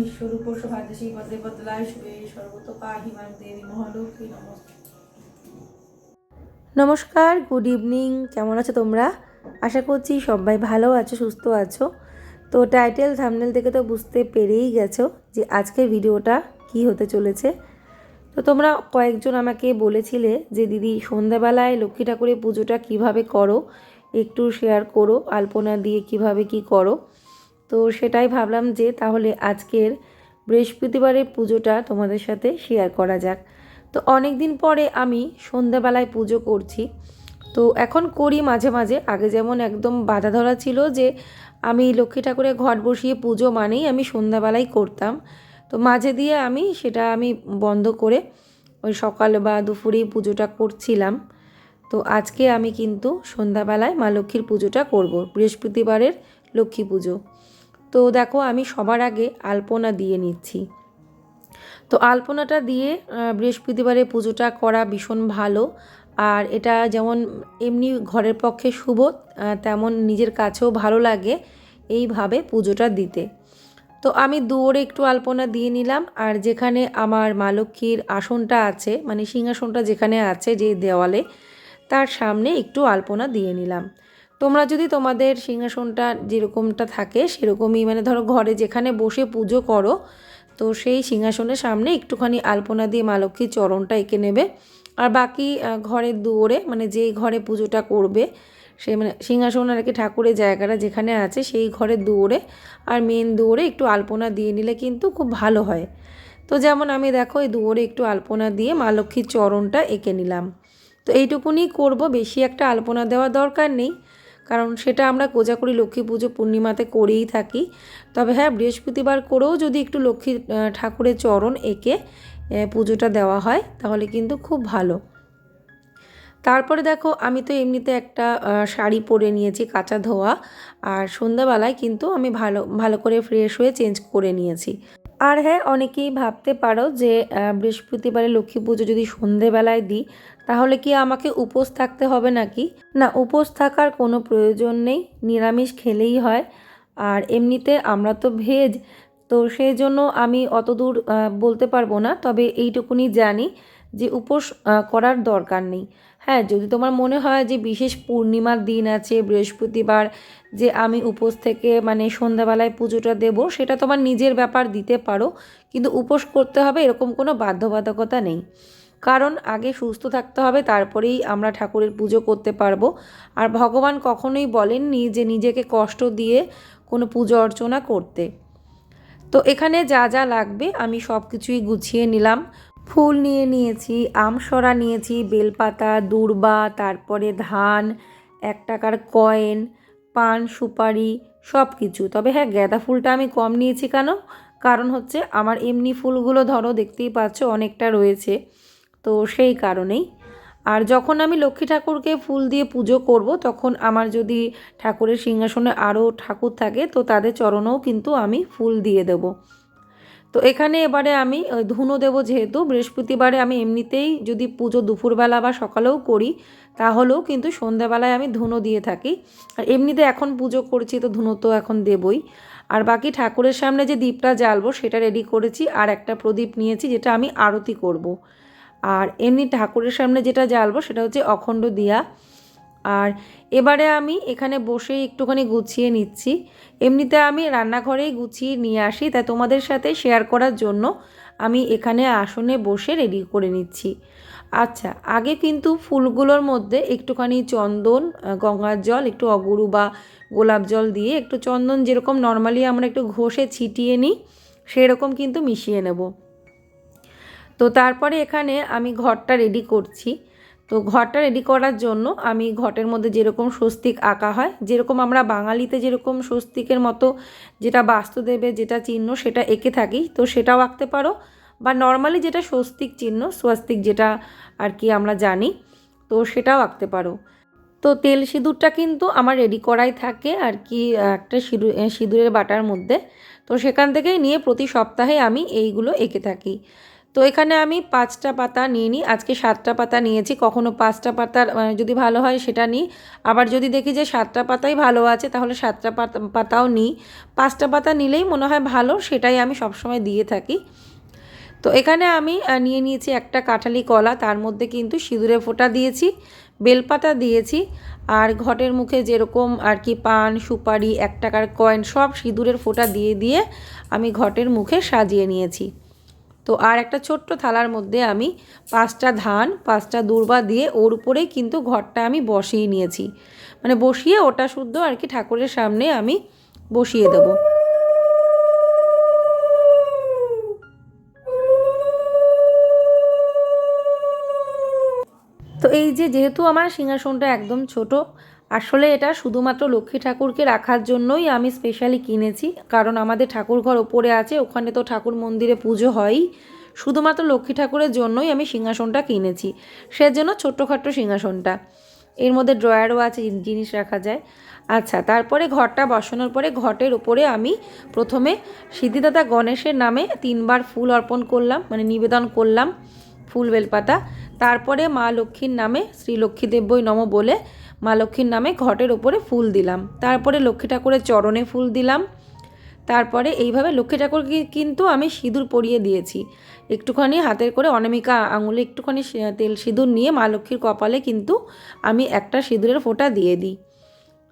বিশ্বরূপ পদে শুভে দেবী নমস্কার, good evening, কেমন আছো তোমরা? আশা করছি সবাই ভালো আছো, সুস্থ আছো। তো টাইটেল, থামনেল থেকে তো বুঝতে পেরেই গেছো যে আজকের ভিডিওটা কি হতে চলেছে। তো তোমরা কয়েকজন আমাকে বলেছিলে যে, দিদি, সন্ধ্যাবেলায় লক্ষ্মী ঠাকুরের পুজোটা কীভাবে করো? একটু শেয়ার করো, আলপনা দিয়ে কীভাবে কি করো? তো সেটাই ভাবলাম যে তাহলে আজকের বৃহস্পতিবারের পুজোটা তোমাদের সাথে শেয়ার করা যাক। তো অনেক দিন পরে আমি সন্ধ্যাবেলায় পুজো করছি। তো এখন করি মাঝে মাঝে। আগে যেমন একদম বাধা ধরা ছিল যে আমি লক্ষ্মী ঠাকুরের ঘট বসিয়ে পুজো মানেই আমি সন্ধ্যাবেলায় করতাম। তো মাঝে দিয়ে আমি সেটা আমি বন্ধ করে ওই সকাল বা দুপুরেই পুজোটা করছিলাম। তো আজকে আমি কিন্তু সন্ধ্যাবেলায় মা লক্ষ্মীর পুজোটা করব। বৃহস্পতিবারের লক্ষ্মী পুজো। তো দেখো আমি সবার আগে আলপনা দিয়ে নিচ্ছি। তো আলপনাটা দিয়ে বৃহস্পতিবারে পুজোটা করা ভীষণ ভালো। আর এটা যেমন এমনি ঘরের পক্ষে শুভ তেমন নিজের কাছেও ভালো লাগে এইভাবে পুজোটা দিতে। তো আমি দুয়ারে একটু আলপনা দিয়ে নিলাম। আর যেখানে আমার মা লক্ষ্মীর আসনটা আছে মানে সিংহাসনটা যেখানে আছে যে দেওয়ালে, তার সামনে একটু আলপনা দিয়ে নিলাম। তোমরা যদি তোমাদের সিংহাসনটা যেরকমটা থাকে সেরকমই মানে ধরো ঘরে যেখানে বসে পুজো করো, তো সেই সিংহাসনের সামনে একটুখানি আলপনা দিয়ে মা লক্ষ্মীর চরণটা এঁকে নেবে। আর বাকি ঘরের দুয়ারে মানে যেই ঘরে পুজোটা করবে, সে মানে সিংহাসন আর কি ঠাকুরের জায়গাটা যেখানে আছে সেই ঘরের দুয়ারে আর মেন দুয়ারে একটু আলপনা দিয়ে নিলে কিন্তু খুব ভালো হয়। তো যেমন আমি দেখো এই দুয়ারে একটু আলপনা দিয়ে মা লক্ষ্মীর চরণটা এঁকে নিলাম। তো এইটুকুনি করব, বেশি একটা আলপনা দেওয়ার দরকার নেই। কারণ সেটা আমরা কোজাকুড়ি লক্ষ্মী পুজো পূর্ণিমাতে করেই থাকি। তবে হ্যাঁ বৃহস্পতিবার করেও যদি একটু লক্ষ্মী ঠাকুরের চরণ এঁকে পুজোটা দেওয়া হয়, তাহলে কিন্তু খুব ভালো। তারপরে দেখো, আমি তো এমনিতে একটা শাড়ি পরে নিয়েছি, কাঁচা ধোয়া, আর সন্ধ্যাবেলায় কিন্তু আমি ভালো ভালো করে ফ্রেশ হয়ে চেঞ্জ করে নিয়েছি। আর হ্যাঁ অনেকেই ভাবতে পারো যে বৃহস্পতিবারে লক্ষ্মী পুজো যদি সন্ধেবেলায় দিই, তাহলে কি আমাকে উপোস থাকতে হবে নাকি? না, উপোস থাকার কোনো প্রয়োজন নেই, নিরামিষ খেলেই হয়। আর এমনিতে আমরা তো ভেজ, তো সেই জন্য আমি অত দূর বলতে পারব না, তবে এইটুকুনি জানি যে উপোস করার দরকার নেই। হ্যাঁ যদি তোমার মনে হয় যে বিশেষ পূর্ণিমার দিন আছে, বৃহস্পতিবার, যে আমি উপোস থেকে মানে সন্ধ্যাবেলায় পুজোটা দেব, সেটা তোমার নিজের ব্যাপার দিতে পারো, কিন্তু উপোস করতে হবে এরকম কোনো বাধ্যবাধকতা নেই। কারণ আগে সুস্থ থাকতে হবে, তারপরেই আমরা ঠাকুরের পুজো করতে পারব। আর ভগবান কখনোই বলেননি যে নিজেকে কষ্ট দিয়ে কোনো পুজো অর্চনা করতে। তো এখানে যা যা লাগবে আমি সব কিছুই গুছিয়ে নিলাম। ফুল নিয়ে নিয়েছি আমসরা নিয়েছি, বেলপাতা, দূর্বা, তারপরে ধান, এক টাকার কয়েন, পান, সুপারি সব কিছু তবে হ্যাঁ গাঁদা ফুলটা আমি কম নিয়েছি কেন? কারণ হচ্ছে আমার এমনি ফুলগুলো ধরো দেখতেই পাচ্ছ অনেকটা রয়েছে, তো সেই কারণেই। আর যখন আমি লক্ষ্মী ঠাকুরকে ফুল দিয়ে পুজো করব, তখন আমার যদি ঠাকুরের সিংহাসনে আরও ঠাকুর থাকে, তো তাদের চরণেও কিন্তু আমি ফুল দিয়ে দেব। তো এখানে এবারে আমি ওই ধুনো দেবো যেহেতু, বৃহস্পতিবারে আমি এমনিতেই যদি পুজো দুপুরবেলা বা সকালেও করি, তাহলেও কিন্তু সন্ধ্যাবেলায় আমি ধুনো দিয়ে থাকি। আর এমনিতে এখন পুজো করছি তো ধুনো তো এখন দেবই। আর বাকি ঠাকুরের সামনে যে দীপটা জ্বালবো, সেটা রেডি করেছি আর একটা প্রদীপ নিয়েছি যেটা আমি আরতি করব। আর এমনি ঠাকুরের সামনে যেটা জ্বালবো, সেটা হচ্ছে অখণ্ড দিয়া। আর এবারে আমি এখানে বসে একটুখানি গুছিয়ে নিচ্ছি। এমনিতে আমি রান্নাঘরেই গুছিয়ে নিয়ে আসি, তাই তোমাদের সাথে শেয়ার করার জন্য আমি এখানে আসনে বসে রেডি করে নিচ্ছি। আচ্ছা আগে কিন্তু ফুলগুলোর মধ্যে একটুখানি চন্দন গঙ্গার জল, একটু অগুরু বা গোলাপ জল দিয়ে একটু চন্দন যেরকম নর্মালি আমরা একটু ঘষে ছিটিয়ে নিই, সেরকম কিন্তু মিশিয়ে নেব। তো তারপরে এখানে আমি ঘরটা রেডি করছি। তো ঘরটা রেডি করার জন্য আমি ঘটের মধ্যে যেরকম স্বস্তিক আঁকা হয়, যেরকম আমরা বাঙালিতে যেরকম স্বস্তিকের মতো যেটা বাস্তুদেবে যেটা চিহ্ন সেটা এঁকে থাকি, তো সেটাও আঁকতে পারো। বা নর্মালি যেটা স্বস্তিক চিহ্ন, স্বস্তিক যেটা আর কি আমরা জানি, তো সেটাও আঁকতে পারো। তো তেল সিঁদুরটা কিন্তু আমার রেডি করাই থাকে আর কি, একটা সিঁদুর সিঁদুরের বাটার মধ্যে। তো সেখান থেকেই নিয়ে প্রতি সপ্তাহে আমি এইগুলো এঁকে থাকি। তো এখানে আমি পাঁচটা পাতা নিয়ে নিই। আজকে সাতটা পাতা নিয়েছি, কখনো পাঁচটা পাতার যদি ভালো হয় সেটা নিই। আবার যদি দেখি যে সাতটা পাতাই ভালো আছে, তাহলে সাতটা পাতা, পাতাও নিই। পাঁচটা পাতা নিলেই মনে হয় ভালো, সেটাই আমি সবসময় দিয়ে থাকি। তো এখানে আমি নিয়ে নিয়েছি একটা কাঁঠালি কলা, তার মধ্যে কিন্তু সিঁদুরে ফোঁটা দিয়েছি, বেলপাতা দিয়েছি, আর ঘটের মুখে যেরকম আর কি পান, সুপারি, এক টাকার কয়েন, সব সিঁদুরের ফোঁটা দিয়ে দিয়ে আমি ঘটের মুখে সাজিয়ে নিয়েছি। তো আর একটা ছোট্ট থালার মধ্যে আমি পাঁচটা ধান, পাঁচটা দূর্বা দিয়ে ওর উপরেই কিন্তু ঘরটা আমি বসিয়ে নিয়েছি। মানে বসিয়ে ওটা শুদ্ধ আর কি ঠাকুরের সামনে আমি বসিয়ে দেবো। তো এই যে যেহেতু আমার সিংহাসনটা একদম ছোট আসলে এটা শুধুমাত্র লক্ষ্মী ঠাকুরকে রাখার জন্যই আমি স্পেশালি কিনেছি। কারণ আমাদের ঠাকুর ঘর ওপরে আছে, ওখানে তো ঠাকুর মন্দিরে পুজো হয়ই শুধুমাত্র লক্ষ্মী ঠাকুরের জন্যই আমি সিংহাসনটা কিনেছি। সেজন্য ছোট্টখাট্ট সিংহাসনটা। এর মধ্যে ড্রয়ারও আছে জিনিস রাখা যায়। আচ্ছা তারপরে ঘরটা বসানোর পরে ঘটের ওপরে আমি প্রথমে সিদ্ধিদাতা গণেশের নামে তিনবার ফুল অর্পণ করলাম মানে নিবেদন করলাম ফুল বেলপাতা। তারপরে মা লক্ষ্মীর নামে শ্রী লক্ষ্মী দেব্যই নম বলে মা লক্ষ্মীর নামে ঘটের ওপরে ফুল দিলাম। তারপরে লক্ষ্মী ঠাকুরের চরণে ফুল দিলাম। তারপরে এইভাবে লক্ষ্মী ঠাকুরকে কিন্তু আমি সিঁদুর পরিয়ে দিয়েছি। একটুখানি হাতের করে অনামিকা আঙুলে একটুখানি তেল সিঁদুর নিয়ে মা লক্ষ্মীর কপালে কিন্তু আমি একটা সিঁদুরের ফোঁটা দিয়ে দিই।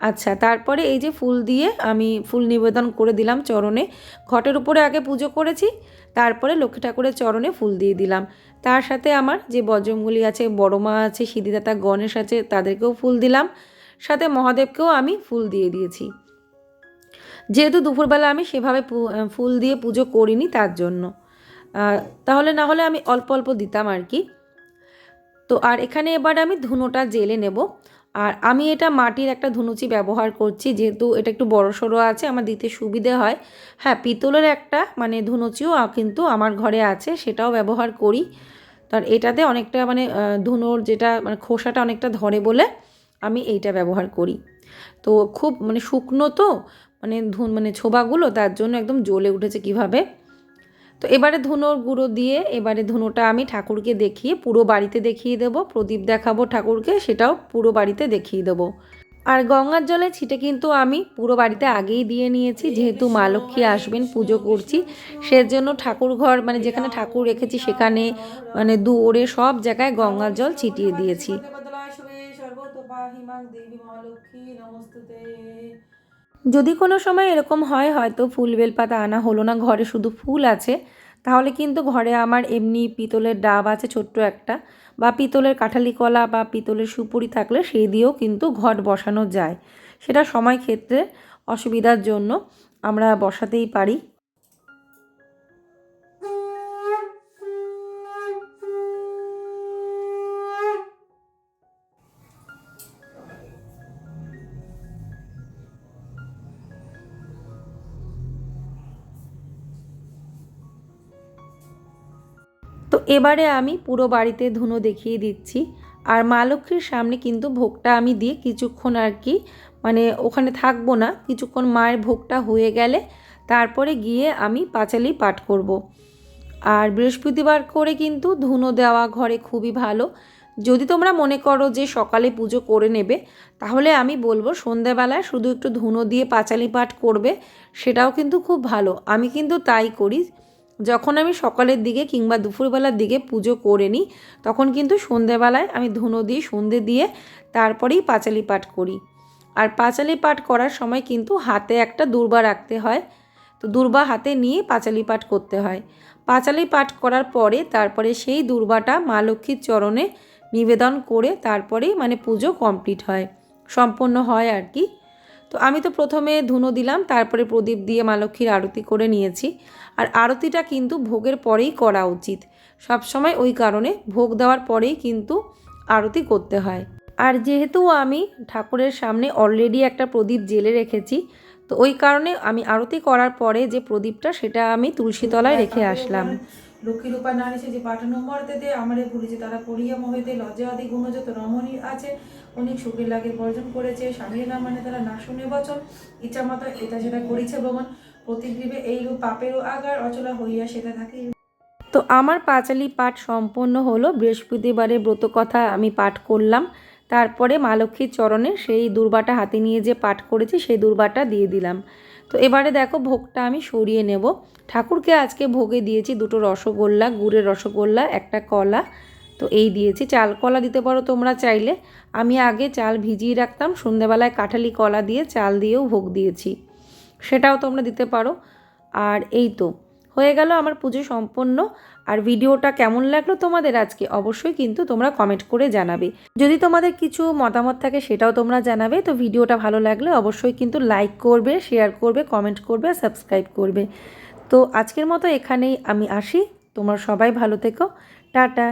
আচ্ছা তারপরে এই যে ফুল দিয়ে আমি ফুল নিবেদন করে দিলাম চরণে। ঘটের উপরে আগে পুজো করেছি। তারপরে লক্ষ্মী ঠাকুরের চরণে ফুল দিয়ে দিলাম। তার সাথে আমার যে বজরঙ্গলি আছে, বড় মা আছে, সিদ্ধিদাতা গণেশ আছে, তাদেরকেও ফুল দিলাম। সাথে মহাদেবকেও আমি ফুল দিয়ে দিয়েছি। যেহেতু দুপুরবেলা আমি সেভাবে ফুল দিয়ে পুজো করিনি তার জন্য। তাহলে না হলে আমি অল্প অল্প দিতাম আর কি। তো আর এখানে এবার আমি ধুনোটা জেলে নেব। আর আমি এটা মাটির একটা ধুনুচি ব্যবহার করছি, যেহেতু এটা একটু বড় সড়ো আছে, আমার দিতে সুবিধে হয়। হ্যাঁ পিতলের একটা মানে ধুনুচিও কিন্তু আমার ঘরে আছে, সেটাও ব্যবহার করি। তার এটাতে অনেকটা মানে ধুনোর যেটা মানে খোসাটা অনেকটা ধরে বলে আমি এইটা ব্যবহার করি। তো খুব মানে শুকনো তো মানে ধুন মানে ছোবাগুলো, তার জন্য একদম জ্বলে উঠেছে কীভাবে? তো এবারে ধুনোর গুঁড়ো দিয়ে এবারে ধুনোটা আমি ঠাকুরকে দেখিয়ে পুরো বাড়িতে দেখিয়ে দেবো, প্রদীপ দেখাবো ঠাকুরকে, সেটাও পুরো বাড়িতে দেখিয়ে দেবো। আর গঙ্গার জলে ছিটে কিন্তু আমি পুরো বাড়িতে আগেই দিয়ে নিয়েছি, যেহেতু মা লক্ষ্মী আসবেন, পুজো করছি, সেজন্য ঠাকুর ঘর মানে যেখানে ঠাকুর রেখেছি সেখানে মানে দুয়ারে সব জায়গায় গঙ্গার জল ছিটিয়ে দিয়েছি। যদি কোনো সময় এরকম হয় হয়তো ফুল বেলপাতা আনা হলো না, ঘরে শুধু ফুল আছে, তাহলে কিন্তু ঘরে আমার এমনি পিতলের ডাব আছে ছোট্ট একটা, বা পিতলের কাঁঠালি কলা বা পিতলের সুপুরি থাকলে সেই দিয়েও কিন্তু ঘট বসানো যায়। সেটা সময় ক্ষেত্রে অসুবিধার জন্য আমরা বসাতেই পারি। তো এবারে আমি পুরো বাড়িতে ধুনো দেখিয়ে দিচ্ছি। আর মা লক্ষ্মীর সামনে কিন্তু ভোগটা আমি দিয়ে কিছুক্ষণ আর কি মানে ওখানে থাকব না, কিছুক্ষণ মায়ের ভোগটা হয়ে গেলে তারপরে গিয়ে আমি পাঁচালি পাঠ করব। আর বৃহস্পতিবার করে কিন্তু ধুনো দেওয়া ঘরে খুবই ভালো। যদি তোমরা মনে করো যে সকালে পুজো করে নেবে, তাহলে আমি বলব সন্ধেবেলায় শুধু একটু ধুনো দিয়ে পাঁচালি পাঠ করবে, সেটাও কিন্তু খুব ভালো। আমি কিন্তু তাই করি। যখন আমি সকালের দিকে কিংবা দুপুরবেলার দিকে পুজো করে নিই, তখন কিন্তু সন্ধেবেলায় আমি ধুনো দিয়ে, সন্ধে দিয়ে তারপরেই পাঁচালি পাঠ করি। আর পাঁচালি পাঠ করার সময় কিন্তু হাতে একটা দুর্বা রাখতে হয়। তো দুর্বা হাতে নিয়ে পাঁচালি পাঠ করতে হয়। পাঁচালি পাঠ করার পরে তারপরে সেই দুর্বাটা মা লক্ষ্মীর চরণে নিবেদন করে তারপরেই মানে পুজো কমপ্লিট হয়। সম্পন্ন হয় আর কি। তো আমি তো প্রথমে ধুনো দিলাম তারপরে প্রদীপ দিয়ে মা লক্ষ্মীর আরতি করে নিয়েছি। আর আরতিটা কিন্তু ভোগের পরেই করা উচিত। সবসময় ওই কারণে ভোগ দেওয়ার পরেই কিন্তু আরতি করতে হয়। আর যেহেতু আমি ঠাকুরের সামনে অলরেডি একটা প্রদীপ জেলে রেখেছি তো ওই কারণে আমি আরতি করার পরে যে প্রদীপটা সেটা আমি তুলসী তলায় রেখে আসলাম। লক্ষ্মী রূপা নারী সে যে পাঠানো মর্তেতে আমারে ভুলিছে তারা পড়িয়া মোহেতে লজ্জা আদি গুণ যত রমণী আছে অনেক সুখের লাগে বর্জন করেছে, স্বামীর না মানে তারা না শুনে বচন। ইচ্ছা মতো এটা সেটা করিছে ভ্রমণ। প্রতিগ্রীবে এই রূপ পাপেরও আগার অচলা হইয়া সেটা থাকে। তো আমার পাঁচালি পাঠ সম্পন্ন হলো বৃহস্পতিবারে ব্রত কথা আমি পাঠ করলাম। তারপরে মা লক্ষ্মীর চরণে সেই দুর্বাটা হাতে নিয়ে যে পাঠ করেছি, সেই দুর্বাটা দিয়ে দিলাম। তো এবারে দেখো ভোগটা আমি সরিয়ে নেব। ঠাকুরকে আজকে ভোগে দিয়েছি দুটো রসগোল্লা, গুড়ের রসগোল্লা, একটা কলা। তো এই দিয়েছি। চাল কলা দিতে পারো তোমরা চাইলে। আমি আগে চাল ভিজিয়ে রাখতাম। সন্ধেবেলায় কাঁঠালি কলা দিয়ে চাল দিয়েও ভোগ দিয়েছি। সেটাও তোমরা দিতে পারো। আর এই তো, হয়ে গেল আমার পুজো সম্পন্ন। আর ভিডিওটা কেমন লাগল তোমাদের আজকে অবশ্যই কিন্তু তোমরা কমেন্ট করে জানাবে। যদি তোমাদের কিছু মতামত থাকে সেটাও তোমরা জানাবে। তো ভিডিওটা ভালো লাগলে অবশ্যই কিন্তু লাইক করবে শেয়ার করবে কমেন্ট করবে সাবস্ক্রাইব করবে। তো আজকের মতো এখানেই আমি আসি। তোমরা সবাই ভালো থেকো। টাটা।